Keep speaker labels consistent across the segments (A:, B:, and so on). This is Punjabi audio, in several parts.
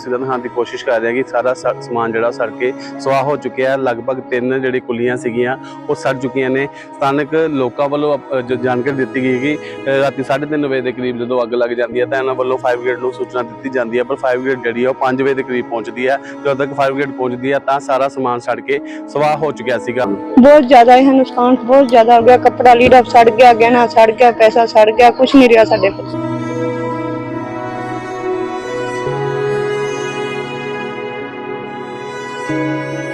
A: ਸਿੱਧਾ ਦਿਖਾਉਣ ਦੀ ਕੋਸ਼ਿਸ਼ ਕਰ ਰਹੇ ਕਿ ਸਾਰਾ ਸਮਾਨ ਜਿਹੜਾ ਸੜ ਕੇ ਸਵਾਹ ਹੋ ਚੁੱਕਿਆ ਲਗਭਗ ਤਿੰਨ ਜਿਹੜੀ ਕੁੱਲੀਆਂ ਸੀਗੀਆਂ, ਉਹ ਸੜ ਚੁੱਕੀਆਂ ਨੇ। ਸਥਾਨਕ ਲੋਕਾਂ ਵੱਲੋਂ ਜੋ, ਜਾਣਕਾਰੀ ਦਿੱਤੀ ਗਈ ਕਿ ਰਾਤੀ 3:30 ਵਜੇ ਦੇ ਕਰੀਬ ਜਦੋਂ ਅੱਗ ਲੱਗ ਜਾਂਦੀ ਹੈ ਤਾਂ ਇਹਨਾਂ ਵੱਲੋਂ ਫਾਇਰ ਬ੍ਰਿਗੇਡ ਨੂੰ ਸੂਚਨਾ ਦਿੱਤੀ ਜਾਂਦੀ ਹੈ। ਪਰ ਫਾਇਰ ਬ੍ਰਿਗੇਡ ਜਿਹੜੀ ਹੈ ਉਹ 5 ਵਜੇ ਦੇ ਕਰੀਬ ਪਹੁੰਚਦੀ ਹੈ। ਜਦੋਂ ਤੱਕ ਫਾਇਰ ਬ੍ਰਿਗੇਡ ਪਹੁੰਚਦੀ ਹੈ ਤਾਂ ਸਾਰਾ ਸਮਾਨ ਸੜ ਕੇ ਸਵਾਹ ਹੋ ਚੁੱਕਿਆ ਸੀਗਾ।
B: ਬਹੁਤ ਜ਼ਿਆਦਾ ਇਹ ਨੁਕਸਾਨ, ਬਹੁਤ ਜ਼ਿਆਦਾ ਹੋ ਗਿਆ। ਕੱਪੜਾ ਲੀੜਾ ਸੜ ਗਿਆ, ਗਹਿਣਾ ਸੜ ਗਿਆ, ਪੈਸਾ ਸੜ ਗਿਆ ਕੁਝ ਨਹੀਂ ਰਿਹਾ ਸਾਡੇ ਕੋਲ। thank you.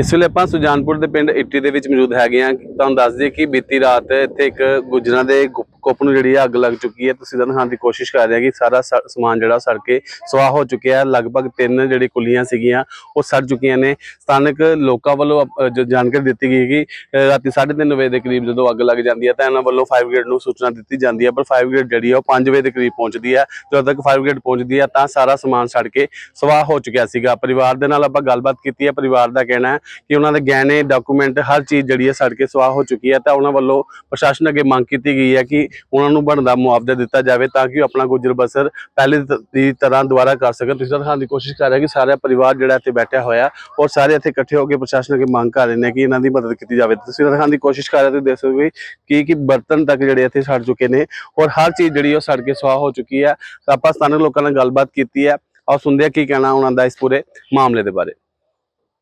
A: ਇਸ ਵੇਲੇ ਆਪਾਂ ਸੁਜਾਨਪੁਰ ਦੇ ਪਿੰਡ ਇੱਟੀ ਦੇ ਵਿੱਚ ਮੌਜੂਦ ਹੈਗੇ ਆ ਤੁਹਾਨੂੰ ਦੱਸ ਦਈਏ ਕਿ ਬੀਤੀ ਰਾਤ ਇੱਥੇ ਇੱਕ ਗੁਜਰਾਂ ਦੇ ਗੁ- ਕੁੱਪ ਨੂੰ ਜਿਹੜੀ ਹੈ ਅੱਗ ਲੱਗ ਚੁੱਕੀ ਹੈ ਤੁਸੀਂ ਦਿਖਾਉਣ ਦੀ ਕੋਸ਼ਿਸ਼ ਕਰ ਰਹੇ ਹਾਂ ਕਿ ਸਾਰਾ ਸ- ਸਮਾਨ ਜਿਹੜਾ ਸੜ ਕੇ ਸਵਾਹ ਹੋ ਚੁੱਕਿਆ ਹੈ। ਲਗਭਗ ਤਿੰਨ ਜਿਹੜੀ ਕੁੱਲੀਆਂ ਸੀਗੀਆਂ ਉਹ ਸੜ ਚੁੱਕੀਆਂ ਨੇ। ਸਥਾਨਕ ਲੋਕਾਂ ਵੱਲੋਂ ਜਾਣਕਾਰੀ ਦਿੱਤੀ ਗਈ ਕਿ ਅ, ਰਾਤੀ 3:30 ਵਜੇ ਦੇ ਕਰੀਬ ਜਦੋਂ ਅੱਗ ਲੱਗ ਜਾਂਦੀ ਹੈ ਤਾਂ ਇਹਨਾਂ ਵੱਲੋਂ ਫਾਇਰ ਬ੍ਰਿਗੇਡ ਨੂੰ ਸੂਚਨਾ ਦਿੱਤੀ ਜਾਂਦੀ ਹੈ। ਪਰ ਫਾਇਰ ਬ੍ਰਿਗੇਡ ਜਿਹੜੀ ਹੈ ਉਹ 5 ਵਜੇ ਦੇ ਕਰੀਬ ਪਹੁੰਚਦੀ ਹੈ। ਜਦੋਂ ਤੱਕ ਫਾਇਰ ਬ੍ਰਿਗੇਡ ਪਹੁੰਚਦੀ ਹੈ ਤਾਂ ਸਾਰਾ ਸਮਾਨ ਸੜ ਕੇ ਸਵਾਹ ਹੋ ਚੁੱਕਿਆ ਸੀਗਾ। ਪਰਿਵਾਰ ਦੇ ਨਾਲ ਆਪਾਂ ਗੱਲਬਾਤ ਕੀਤੀ ਹੈ। ਪਰਿਵਾਰ ਦਾ ਕਹਿਣਾ ਹੈ ਕਿ ਉਹਨਾਂ ਦੇ ਗਹਿਣੇ ਡਾਕੂਮੈਂਟ ਹਰ ਚੀਜ਼ ਜਿਹੜੀ ਹੈ ਸੜ ਕੇ ਸਵਾਹ ਹੋ ਚੁੱਕੀ ਹੈ। ਤਾਂ ਉਹਨਾਂ ਵੱਲੋਂ ਪ੍ਰਸ਼ਾਸਨ ਅੱਗੇ ਮੰਗ ਕੀਤੀ ਗਈ ਹੈ ਕਿ ਉਹਨਾਂ ਨੂੰ ਬਣਦਾ ਮੁਆਵਜ਼ਾ ਦਿੱਤਾ ਜਾਵੇ ਤਾਂ ਕਿ ਉਹ ਆਪਣਾ ਗੁਜ਼ਰ ਬਸਰ ਪਹਿਲੇ ਦੀ ਤਰ੍ਹਾਂ ਦੁਬਾਰਾ ਕਰ ਸਕਣ। ਤੁਸੀਂ ਦਿਖਾਉਣ ਦੀ ਕੋਸ਼ਿਸ਼ ਕਰ ਰਹੇ ਕਿ ਸਾਰਾ ਪਰਿਵਾਰ ਜਿਹੜਾ ਇੱਥੇ ਬੈਠਾ ਹੋਇਆ ਔਰ ਸਾਰੇ ਇੱਥੇ ਇਕੱਠੇ ਹੋ ਕੇ ਪ੍ਰਸ਼ਾਸਨ ਅੱਗੇ ਮੰਗ ਕਰ ਰਹੇ ਨੇ ਕਿ ਇਹਨਾਂ ਦੀ ਮਦਦ ਕੀਤੀ ਜਾਵੇ। ਤੁਸੀਂ ਦਿਖਾਉਣ ਦੀ ਕੋਸ਼ਿਸ਼ ਕਰ ਰਹੇ ਤੁਸੀਂ ਦੇਖ ਸਕਦੇ ਕਿ ਕਿ ਬਰਤਨ ਤੱਕ ਜਿਹੜੇ ਇੱਥੇ ਸੜ ਚੁੱਕੇ ਨੇ ਔਰ ਹਰ ਚੀਜ਼ ਜਿਹੜੀ ਉਹ ਸੜ ਕੇ ਸਵਾਹ ਹੋ ਚੁੱਕੀ ਹੈ। ਤਾਂ ਆਪਾਂ ਸਥਾਨਕ ਲੋਕਾਂ ਨਾਲ ਗੱਲਬਾਤ ਕੀਤੀ ਹੈ। ਔਰ ਸੁਣਦੇ ਹਾਂ ਕੀ ਕਹਿਣਾ ਉਹਨਾਂ ਦਾ ਇਸ ਪੂਰੇ ਮਾਮਲੇ ਦੇ ਬਾਰੇ।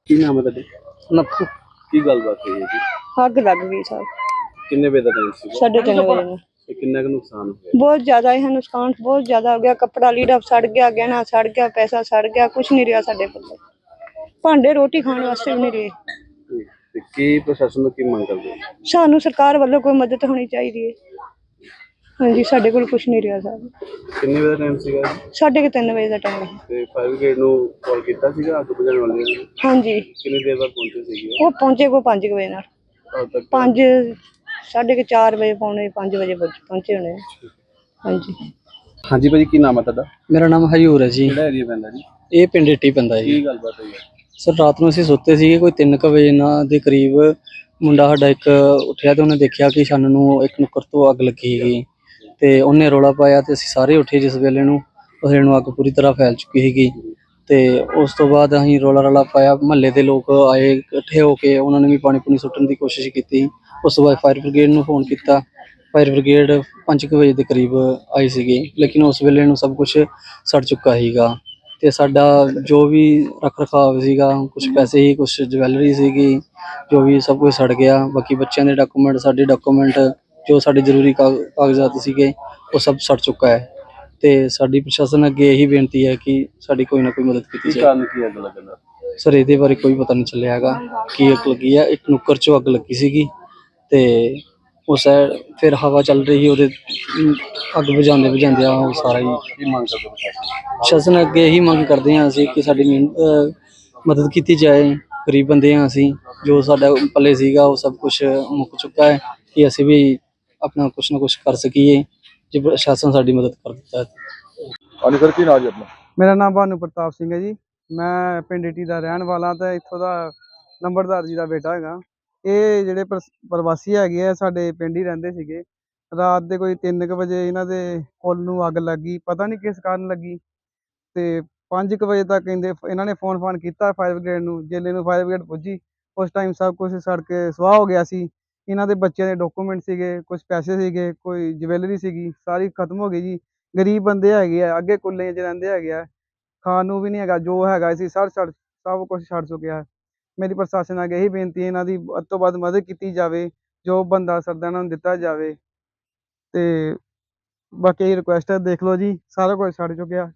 A: ਕੀ ਨਾਮ ਹੈ ਤੁਹਾਡਾ?
B: ਨੱਥੂ
A: ਕੀ ਗੱਲਬਾਤ ਹੋਈ ਹੈ ਜੀ?
B: ਅੱਗ ਲੱਗ ਗਈ ਸਰ।
A: ਕਿੰਨੇ ਵਜੇ ਦਾ ਟਾਈਮ ਸੀ?
B: ਸਾਢੇ ਤਿੰਨ ਵਜੇ।
A: ਕਿੰਨਾ ਕੁ ਨੁਕਸਾਨ ਹੋਇਆ?
B: ਬਹੁਤ ਜ਼ਿਆਦਾ ਇਹ ਨੁਕਸਾਨ ਬਹੁਤ ਜ਼ਿਆਦਾ ਹੋ ਗਿਆ। ਕੱਪੜਾ ਲੀੜਾ ਸੜ ਗਿਆ ਗਹਿਣਾ ਸੜ ਗਿਆ ਪੈਸਾ ਸੜ ਗਿਆ ਕੁਝ ਨਹੀਂ ਰਿਹਾ ਸਾਡੇ ਕੋਲ। ਭਾਂਡੇ ਰੋਟੀ ਖਾਣ ਵਾਸਤੇ ਵੀ ਨਹੀਂ ਰਹੇ।
A: ਤੇ ਕੀ ਪ੍ਰਸ਼ਾਸਨ ਨੂੰ ਕੀ ਮੰਗ ਕਰਦੇ ਹੋ?
B: ਸਾਨੂੰ ਸਰਕਾਰ ਵੱਲੋਂ ਕੋਈ ਮਦਦ ਹੋਣੀ ਚਾਹੀਦੀ ਹੈ। ਹਾਂਜੀ ਸਾਡੇ ਕੋਲ ਕੁਝ ਨਹੀਂ ਰਿਹਾ ਸਰ।
A: ਕਿੰਨੇ ਵਜੇ ਟਾਈਮ ਸੀਗਾ?
B: ਸਾਢੇ ਕੁ ਤਿੰਨ ਵਜੇ ਦਾ ਟਾਈਮ ਹੈ।
A: ਤੇ ਫਾਇਰ ਬ੍ਰਿਗੇਡ ਨੂੰ ਕਾਲ ਕੀਤਾ ਸੀਗਾ ਅੱਗ ਬੁਝਾਉਣ ਵਾਲੇ ਨੇ?
B: ਹਾਂਜੀ।
A: ਕਿੰਨੀ ਦੇਰ ਬਾਅਦ ਪਹੁੰਚੇ ਸੀਗੇ?
B: ਉਹ ਪਹੁੰਚੇ ਕੋ 5 ਵਜੇ ਨਾਲ।
A: ਉਦੋਂ ਤੱਕ
B: 5 ਸਾਢੇ ਕੁ ਚਾਰ ਵਜੇ ਪੌਣੇ 5 ਵਜੇ ਪਹੁੰਚ- ਪਹੁੰਚੇ ਹੋਣੇ ਆ। ਹਾਂਜੀ।
A: ਹਾਂਜੀ ਭਾਜੀ ਕੀ ਨਾਮ ਹੈ ਤੁਹਾਡਾ?
C: ਮੇਰਾ ਨਾਮ ਹਯੂਰ ਹੈ ਜੀ।
A: ਕਿਹੜਾ ਏਰੀਆ ਪੈਂਦਾ ਜੀ?
C: ਇਹ ਪਿੰਡ ਟੀ ਪੈਂਦਾ ਜੀ।
A: ਕੀ ਗੱਲਬਾਤ ਹੋਈ? ਹੈ
C: ਸਰ ਰਾਤ ਨੂੰ ਅਸੀਂ ਸੁੱਤੇ ਸੀਗੇ ਕੋਈ 3 ਵਜੇ ਨਾ ਦੇ ਕਰੀਬ ਮੁੰਡਾ ਸਾਡਾ ਇੱਕ ਉੱਠਿਆ ਤੇ ਉਹਨੇ ਦੇਖਿਆ ਕਿ ਸਾਨੂੰ ਨੂੰ ਇੱਕ ਨੁੱਕਰ ਤੋਂ ਅੱਗ ਲੱਗੀ ਹੈਗੀ। ਤੇ ਉਹਨੇ ਰੋਲਾ ਪਾਇਆ ਤੇ ਅਸੀਂ ਸਾਰੇ ਉੱਠੇ ਜਿਸ ਵੇਲੇ ਨੂੰ। ਉਸ ਵੇਲੇ ਨੂੰ ਅੱਗ ਪੂਰੀ ਤਰ੍ਹਾਂ ਫੈਲ ਚੁੱਕੀ ਸੀਗੀ। ਤੇ ਉਸ ਤੋਂ ਬਾਅਦ ਅਸੀਂ ਰੋਲਾ ਰਲਾ ਪਾਇਆ। ਮਹੱਲੇ ਦੇ ਲੋਕ ਆਏ ਇਕੱਠੇ ਹੋ ਕੇ ਉਹਨਾਂ ਨੇ ਵੀ ਪਾਣੀ ਪੂਣੀ ਸੁੱਟਣ ਦੀ ਕੋਸ਼ਿਸ਼ ਕੀਤੀ। ਉਸ ਤੋਂ ਬਾਅਦ ਫਾਇਰ ਬ੍ਰਿਗੇਡ ਨੂੰ ਫੋਨ ਕੀਤਾ। ਫਾਇਰ ਬ੍ਰਿਗੇਡ 5 ਵਜੇ ਦੇ ਕਰੀਬ ਆਈ ਸੀਗੀ ਲੇਕਿਨ ਉਸ ਵੇਲੇ ਨੂੰ ਸਭ ਕੁਝ ਸੜ ਚੁੱਕਾ ਸੀਗਾ ਤੇ ਸਾਡਾ ਜੋ ਵੀ ਰੱਖ ਰਖਾਵ ਸੀਗਾ ਕੁਝ ਪੈਸੇ ਹੀ ਕੁਝ ਜਵੈਲਰੀ ਸੀਗੀ ਜੋ ਵੀ ਸਭ ਕੁਝ ਸੜ ਗਿਆ ਬਾਕੀ ਬੱਚਿਆਂ ਦੇ ਡਾਕੂਮੈਂਟ ਸਾਡੇ ਡਾਕੂਮੈਂਟ ਜੋ ਸਾਡੇ ਜ਼ਰੂਰੀ ਕਾਗ- ਕਾਗਜ਼ਾਤ ਸੀਗੇ ਉਹ ਸਭ ਸੜ ਚੁੱਕਾ ਹੈ ਤੇ ਸਾਡੀ ਪ੍ਰਸ਼ਾਸਨ ਅੱਗੇ ਇਹੀ ਬੇਨਤੀ ਹੈ ਕਿ ਸਾਡੀ ਕੋਈ ਨਾ ਕੋਈ ਮਦਦ ਕੀਤੀ
A: ਕੀ
C: ਜਾਵੇ
A: ਕਾਰਨ ਕੀ ਅੱਗ ਲੱਗਣ ਦਾ?
C: ਸਰ ਇਹਦੇ ਬਾਰੇ ਕੋਈ ਪਤਾ ਨਹੀਂ ਚੱਲਿਆ ਹੈਗਾ। ਕੀ ਅੱਗ ਲੱਗੀ ਆ ਇੱਕ ਨੁੱਕਰ 'ਚੋਂ ਅੱਗ ਲੱਗੀ ਸੀਗੀ। ਤੇ ਉਸ ਸਾਈਡ ਫਿਰ ਹਵਾ ਚੱਲ ਰਹੀ ਸੀ ਉਹਦੇ ਅੱਗ ਬੁਝਾਉਂਦੇ ਬੁਝਾਉਂਦੇ ਉਹ ਸਾਰਾ ਹੀ।
A: ਕੀ ਮੰਗ ਕਰਦੇ ਹੋ ਪ੍ਰਸ਼ਾਸਨ
C: ਸ਼ਾਸਨ ਅੱਗੇ ਇਹੀ ਮੰਗ ਕਰਦੇ ਹਾਂ ਅਸੀਂ ਕਿ ਸਾਡੀ ਮਿਹਨ- ਅਹ ਮਦਦ ਕੀਤੀ ਜਾਏ। ਗਰੀਬ ਬੰਦੇ ਹਾਂ ਅਸੀਂ ਜੋ ਸਾਡਾ ਪੱਲੇ ਸੀਗਾ ਉਹ ਸਭ ਕੁਝ ਮੁੱਕ ਚੁੱਕਾ ਹੈ ਕਿ ਅਸੀਂ ਵੀ ਆਪਣਾ ਕੁਝ ਨਾ ਕੁਝ ਕਰ ਸਕੀਏ ਜੇ ਪ੍ਰਸ਼ਾਸਨ ਸਾਡੀ ਮਦਦ ਕਰ ਦਿੱਤਾ। ਹੈ
A: ਹਾਂਜੀ ਸਰ ਕੀ ਨਾਮ ਆਪਣਾ?
D: ਮੇਰਾ ਨਾਮ ਭਾਨੂ ਪ੍ਰਤਾਪ ਸਿੰਘ ਹੈ ਜੀ। ਮੈਂ ਪਿੰਡ ਈਟੀ ਦਾ ਰਹਿਣ ਵਾਲਾ ਤੇ ਇੱਥੋਂ ਦਾ ਨੰਬਰਦਾਰ ਜੀ ਦਾ ਬੇਟਾ ਹੈਗਾ। ਇਹ ਜਿਹੜੇ ਪ੍ਰਸ- ਪ੍ਰਵਾਸੀ ਹੈਗੇ ਆ, ਸਾਡੇ ਪਿੰਡ ਹੀ ਰਹਿੰਦੇ ਸੀਗੇ। ਰਾਤ ਦੇ ਕੋਈ 3:00 ਵਜੇ ਇਹਨਾਂ ਦੇ ਕੁੱਲ ਨੂੰ ਅੱਗ ਲੱਗੀ, ਪਤਾ ਨਹੀਂ ਕਿਸ ਕਾਰਨ ਲੱਗੀ। ਤੇ 5:00 ਵਜੇ ਤੱਕ ਕਹਿੰਦੇ ਇਹਨਾਂ ਨੇ ਫੋਨ ਫਾਨ ਕੀਤਾ ਫਾਇਰ ਬ੍ਰਿਗੇਡ ਨੂੰ, ਜੇਲੇ ਨੂੰ ਫਾਇਰ ਬ੍ਰਿਗੇਡ ਪੁੱਜੀ। ਉਸ ਟਾਈਮ ਸਭ ਕੁਝ ਸੜ ਕੇ ਸੁਆਹ ਹੋ ਗਿਆ ਸੀ। ਇਹਨਾਂ ਦੇ ਬੱਚਿਆਂ ਦੇ ਡਾਕੂਮੈਂਟ ਸੀਗੇ ਕੁਝ ਪੈਸੇ ਸੀਗੇ, ਕੋਈ ਜਵੈਲਰੀ ਸੀਗੀ, ਸਾਰੀ ਖਤਮ ਹੋ ਗਈ ਜੀ। ਗਰੀਬ ਬੰਦੇ ਹੈਗੇ ਆ, ਅੱਗੇ ਕੁੱਲੇ 'ਚ ਰਹਿੰਦੇ ਹੈਗੇ ਆ। ਖਾਣ ਨੂੰ ਵੀ ਨਹੀਂ ਹੈਗਾ, ਜੋ ਹੈਗਾ ਸੀ ਸੜ ਸੜ ਸਭ ਕੁਝ ਛੱਡ ਚੁੱਕਿਆ। ਮੇਰੀ ਪ੍ਰਸ਼ਾਸਨ ਅੱਗੇ ਇਹੀ ਬੇਨਤੀ ਹੈ ਇਹਨਾਂ ਦੀ ਵੱਧ ਤੋਂ ਵੱਧ ਮਦਦ ਕੀਤੀ ਜਾਵੇ ਜੋ ਬੰਦਾ ਸਰਦਾ ਇਹਨਾਂ ਨੂੰ ਦਿੱਤਾ ਜਾਵੇ ਤੇ ਬਾਕੀ ਇਹ ਰਿਕੁਐਸਟ ਹੈ ਦੇਖ ਲਓ ਜੀ ਸਾਰਾ ਕੁਝ ਛੱਡ ਚੁੱਕਿਆ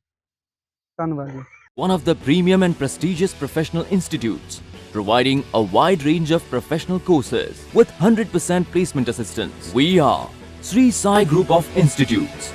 D: ਧੰਨਵਾਦ ਜੀ
E: one of the premium and prestigious professional institutes, providing a wide range of professional courses with 100% placement assistance. We are Sri Sai Group of Institutes.